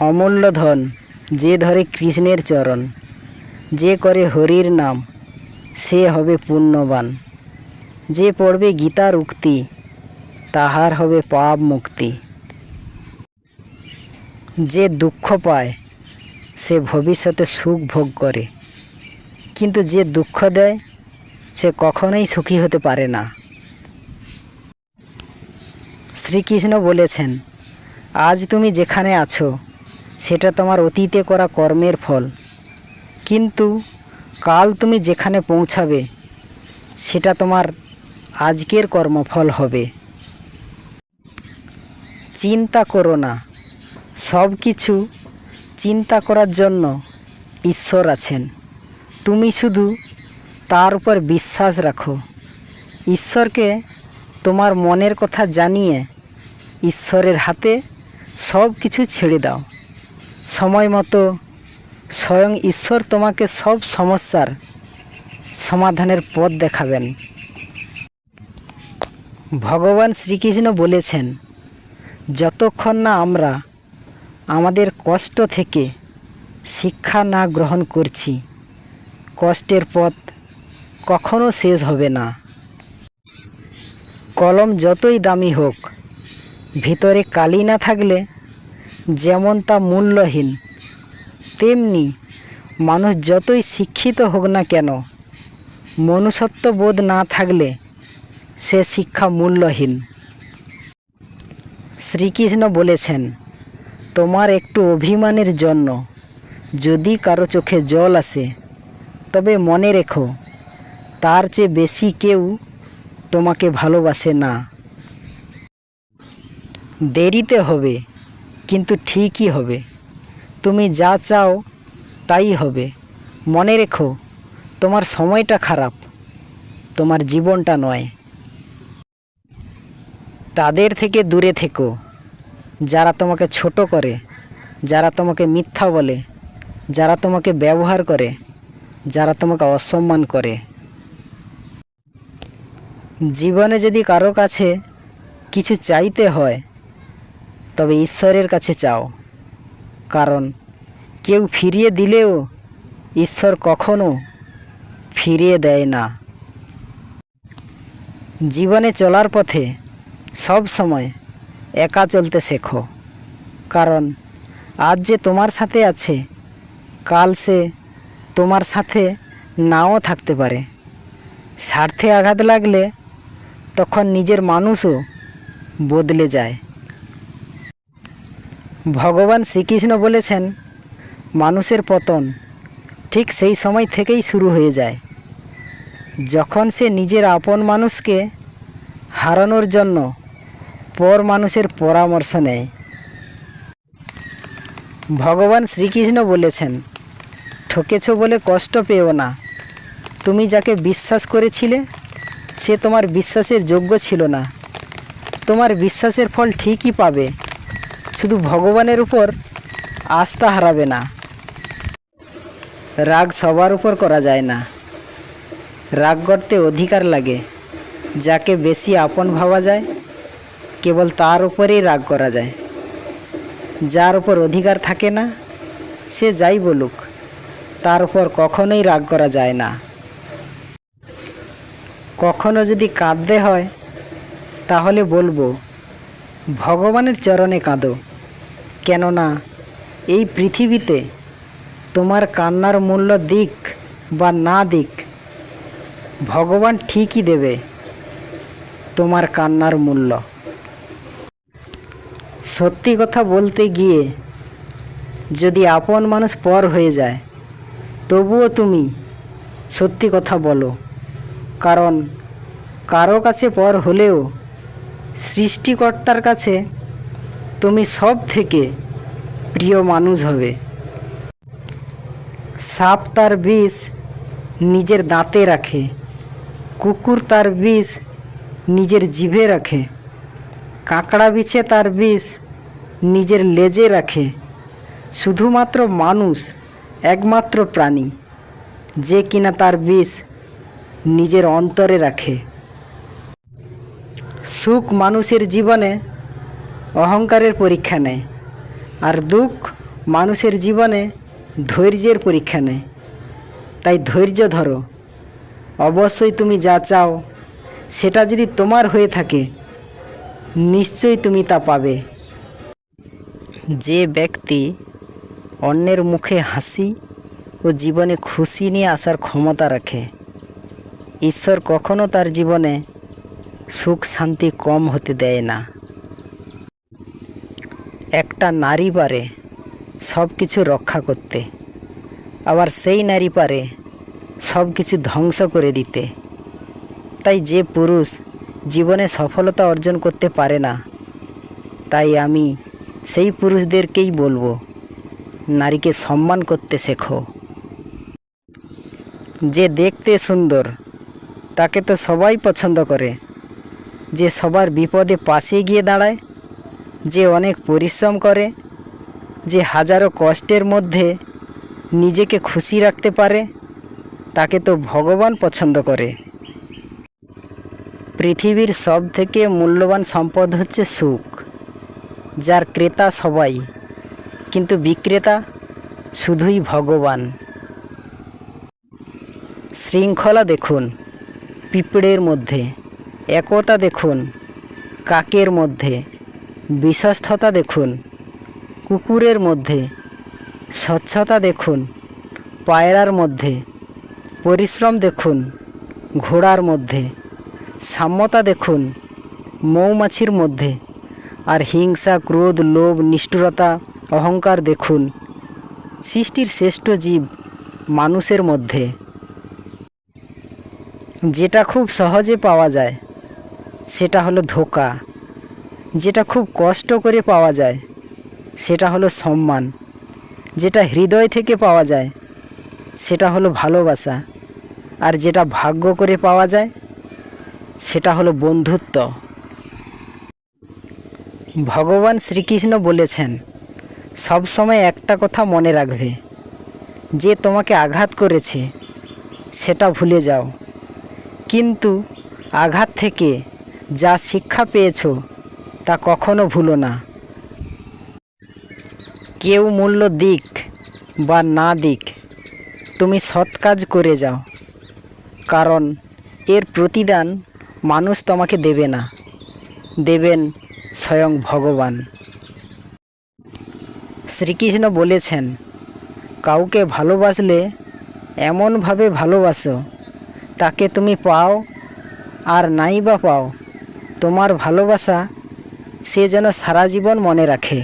অমূল্য ধন, যে ধরে কৃষ্ণের চরণ। যে করে হরির নাম, সে হবে পুণ্যবান। যে পড়বে গীতার উক্তি, তাহার হবে পাপ মুক্তি। যে দুঃখ পায়, সে ভবিষ্যতে সুখ ভোগ করে। কিন্তু যে দুঃখ দেয়, সে কখনোই সুখী হতে পারে না। শ্রীকৃষ্ণ বলেছেন, আজ তুমি যেখানে আছো সেটা তোমার অতীতে করা কর্মের ফল। কিন্তু কাল তুমি যেখানে পৌঁছাবে, সেটা তোমার আজকের কর্মফল হবে। চিন্তা করো না। সব কিছু চিন্তা করার জন্য ঈশ্বর আছেন। তুমি শুধু তার উপর বিশ্বাস রাখো। ঈশ্বরকে তোমার মনের কথা জানিয়ে ঈশ্বরের হাতে সব কিছু ছেড়ে দাও। সময় মতো স্বয়ং ঈশ্বর তোমাকে সব সমস্যার সমাধানের পথ দেখাবেন। ভগবান শ্রীকৃষ্ণ বলেছেন, যতক্ষণ না আমরা আমাদের কষ্ট থেকে শিক্ষা না গ্রহণ করছি, কষ্টের পথ কখনো শেষ হবে না। কলম যতই দামি হোক, ভিতরে কালি না থাকলে যেমন তা মূল্যহীন, তেমনি মানুষ যতই শিক্ষিত হোক না কেন, মনুষ্যত্ব বোধ না থাকলে সে শিক্ষা মূল্যহীন। শ্রীকৃষ্ণ বলেছেন, তোমার একটু অভিমানের জন্য যদি কারও চোখে জল আসে, তবে মনে রেখো, তার চেয়ে বেশি কেউ তোমাকে ভালোবাসে না। দেরিতে হবে। কিন্তু ঠিকই হবে। তুমি যা চাও তাই হবে। মনে রেখো, তোমার সময়টা খারাপ, তোমার জীবনটা নয়। তাদের থেকে দূরে থেকো। যারা তোমাকে ছোট করে, যারা তোমাকে মিথ্যা বলে, যারা তোমাকে ব্যবহার করে, যারা তোমাকে অসম্মান করে। জীবনে যদি কারও কাছে কিছু চাইতে হয় তবে ঈশ্বরের কাছে চাও। কারণ কেউ ফিরিয়ে দিলেও ঈশ্বর কখনো ফিরিয়ে দেয় না। জীবনে চলার পথে সব সময় একা চলতে শেখো। কারণ আজ যে তোমার সাথে আছে, কাল সে তোমার সাথে নাও থাকতে পারে। স্বার্থে আঘাত লাগলে তখন নিজের মানুষও বদলে যায়। ভগবান শ্রীকৃষ্ণ বলেছেন, মানুষের পতন ঠিক সেই সময় থেকেই শুরু হয়ে যায়। যখন সে নিজের আপন মানুষকে হারানোর জন্য পর মানুষের পরামর্শ নেয়। ভগবান শ্রীকৃষ্ণ বলেছেন, ঠকেছ বলে কষ্ট পেও না। তুমি যাকে বিশ্বাস করেছিলে, সে তোমার বিশ্বাসের যোগ্য ছিল না। তোমার বিশ্বাসের ফল ঠিকই পাবে। শুধু ভগবানের উপর আস্থা হারাবে না। রাগ সবার উপর করা যায় না। রাগ করতে অধিকার লাগে। যাকে বেশি আপন ভাবা যায়, কেবল তার উপরেই রাগ করা যায়। যার উপর অধিকার থাকে না, সে যাই বলুক, তার উপর কখনোই রাগ করা যায় না। কখনো যদি কাঁদতে হয়, তাহলে বলব ভগবানের চরণে কাঁদো। কেননা এই পৃথিবীতে তোমার কান্নার মূল্য দিক বা না দিক, ভগবান ঠিকই দেবে তোমার কান্নার মূল্য। সত্যি কথা বলতে গিয়ে যদি আপন মানুষ পর হয়ে যায়, তবুও তুমি সত্যি কথা বলো। কারণ কারও কাছে পর হলেও সৃষ্টিকর্তার কাছে তুমি সব থেকে প্রিয় মানুষ হবে। সাপ তার বিষ নিজের দাঁতে রাখে। কুকুর তার বিষ নিজের জিভে রাখে। কাঁকড়া বিছে তার বিষ নিজের লেজে রাখে। শুধুমাত্র মানুষ একমাত্র প্রাণী, যে কিনা তার বিষ নিজের অন্তরে রাখে। সুখ মানুষের জীবনে অহংকারের পরীক্ষা নেয়, আর দুঃখ মানুষের জীবনে ধৈর্যের পরীক্ষা নেয়। তাই ধৈর্য ধরো। অবশ্যই তুমি যা চাও, সেটা যদি তোমার হয়ে থাকে, নিশ্চয়ই তুমি তা পাবে। যে ব্যক্তি অন্যের মুখে হাসি ও জীবনে খুশি নিয়ে আসার ক্ষমতা রাখে, ঈশ্বর কখনো তার জীবনে সুখ শান্তি কম হতে দেয় না। একটা নারী পারে সব কিছু রক্ষা করতে, আবার সেই নারী পারে সব কিছু ধ্বংস করে দিতে। তাই যে পুরুষ জীবনে সফলতা অর্জন করতে পারে না, তাই আমি সেই পুরুষদেরকেই বলব, নারীকে সম্মান করতে শেখো। যে দেখতে সুন্দর, তাকে তো সবাই পছন্দ করে। যে সবার বিপদে পাশে গিয়ে দাঁড়ায়, যে অনেক পরিশ্রম করে, যে হাজারো কষ্টের মধ্যে নিজেকে খুশি রাখতে পারে, তাকে তো ভগবান পছন্দ করে। পৃথিবীর সব থেকে মূল্যবান সম্পদ হচ্ছে সুখ, যার ক্রেতা সবাই, কিন্তু বিক্রেতা শুধুই ভগবান। শৃঙ্খলা দেখুন, পিঁপড়ের মধ্যে। একতা দেখুন, কাকের মধ্যে, বিশ্বস্ততা দেখুন, কুকুরের মধ্যে, স্বচ্ছতা দেখুন, পায়রার মধ্যে, পরিশ্রম দেখুন, ঘোড়ার মধ্যে, সাম্যতা দেখুন, মৌমাছির মধ্যে, আর হিংসা, ক্রোধ, লোভ, নিষ্ঠুরতা, অহংকার দেখুন, সৃষ্টির শ্রেষ্ঠ জীব মানুষের মধ্যে। যেটা খুব সহজে পাওয়া যায়। সেটা হলো ধোকা। যেটা খুব কষ্ট করে পাওয়া যায়, সেটা হলো সম্মান। যেটা হৃদয় থেকে পাওয়া যায়, সেটা হলো ভালোবাসা। আর যেটা ভাগ্য করে পাওয়া যায়, সেটা হলো বন্ধুত্ব। ভগবান শ্রীকৃষ্ণ বলেছেন, সব সময় একটা কথা মনে রাখবে, যে তোমাকে আঘাত করেছে, সেটা ভুলে যাও। কিন্তু আঘাত থেকে যা শিক্ষা পেয়েছ তা কখনো ভুলো না। কেউ মূল্য দিক বা না দিক, তুমি সৎ কাজ করে যাও। কারণ এর প্রতিদান মানুষ তোমাকে দেবে না, দেবেন স্বয়ং ভগবান। শ্রীকৃষ্ণ বলেছেন, কাউকে ভালোবাসলে এমনভাবে ভালোবাসো, তাকে তুমি পাও আর নাই বা পাও তোমার ভালোবাসা সে যেন সারা জীবন মনে রাখে।